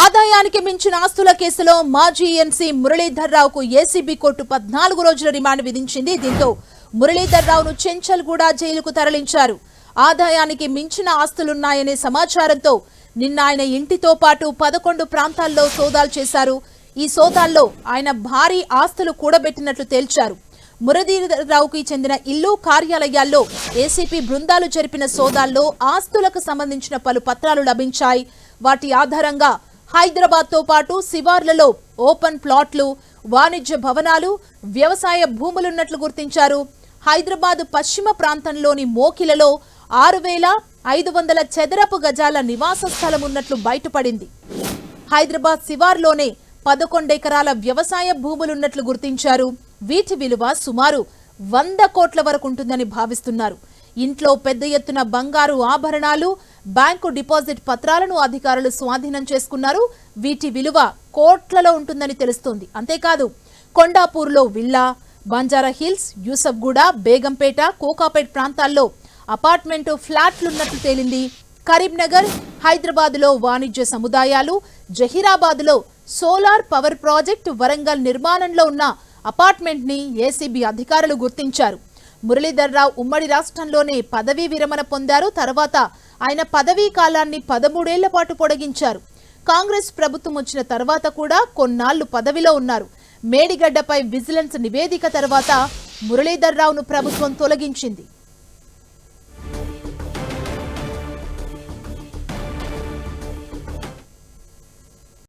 ఆదాయానికి మించిన ఆస్తుల కేసులో మాజీ ఎన్సీ మురళీధర్ రావుకు ఏసీబీ కోర్టు పద్నాలుగు రోజుల రిమాండ్ విధించింది. దీంతో మురళీధర్ రావును చెంచల్గూడ జైలుకు తరలించారు. ఆదాయానికి మించిన ఆస్తులున్నాయనే సమాచారంతో నిన్న ఆయన ఇంటితో పాటు పదకొండు ప్రాంతాల్లో సోదాలు చేశారు. ఈ సోదాల్లో ఆయన భారీ ఆస్తులు కూడబెట్టినట్లు తేల్చారు. మురళీధరరావుకి చెందిన ఇల్లు కార్యాలయాల్లో ఏసీపీ బృందాలు జరిపిన సోదాల్లో ఆస్తులకు సంబంధించిన పలు పత్రాలు లభించాయి. వాటి ఆధారంగా హైదరాబాద్తో పాటు శివార్లలో ఓపెన్ ప్లాట్లు వాణిజ్య భవనాలు వ్యవసాయ భూములున్నట్లు గుర్తించారు. హైదరాబాద్ పశ్చిమ ప్రాంతంలోని మోకిలలో ఆరు వేల ఐదు వందల చదరపు గజాల నివాస స్థలం ఉన్నట్లు బయటపడింది. హైదరాబాద్ శివార్లోనే పదకొండెకరాల వ్యవసాయ భూములున్నట్లు గుర్తించారు. వీటి విలువ సుమారు వంద కోట్ల వరకు ఉంటుందని భావిస్తున్నారు. ఇంట్లో పెద్ద ఎత్తున బంగారు ఆభరణాలు బ్యాంకు డిపాజిట్ పత్రాలను అధికారులు స్వాధీనం చేసుకున్నారు. వీటి విలువ కోట్లలో ఉంటుందని తెలుస్తోంది. అంతేకాదు కొండాపూర్లో విల్లా బంజారా హిల్స్ యూసఫ్గూడ బేగంపేట కోకాపేట్ ప్రాంతాల్లో అపార్ట్మెంటు ఫ్లాట్లున్నట్లు తేలింది. కరీంనగర్ హైదరాబాద్లో వాణిజ్య సముదాయాలు జహీరాబాద్లో సోలార్ పవర్ ప్రాజెక్ట్ వరంగల్ నిర్మాణంలో ఉన్న అపార్ట్మెంట్ని ఏసీబీ అధికారులు గుర్తించారు. మురళీధర్రావు ఉమ్మడి రాష్ట్రంలోనే పదవీ విరమణ పొందారు. తర్వాత ఆయన పదవీ కాలాన్ని పదమూడేళ్ళ పాటు పొడిగించారు. కాంగ్రెస్ ప్రభుత్వం వచ్చిన తర్వాత కూడా కొన్నాళ్ళు పదవిలో ఉన్నారు. మేడిగడ్డపై విజిలెన్స్ నివేదిక తర్వాత మురళీధర్రావును ప్రభుత్వం తొలగించింది.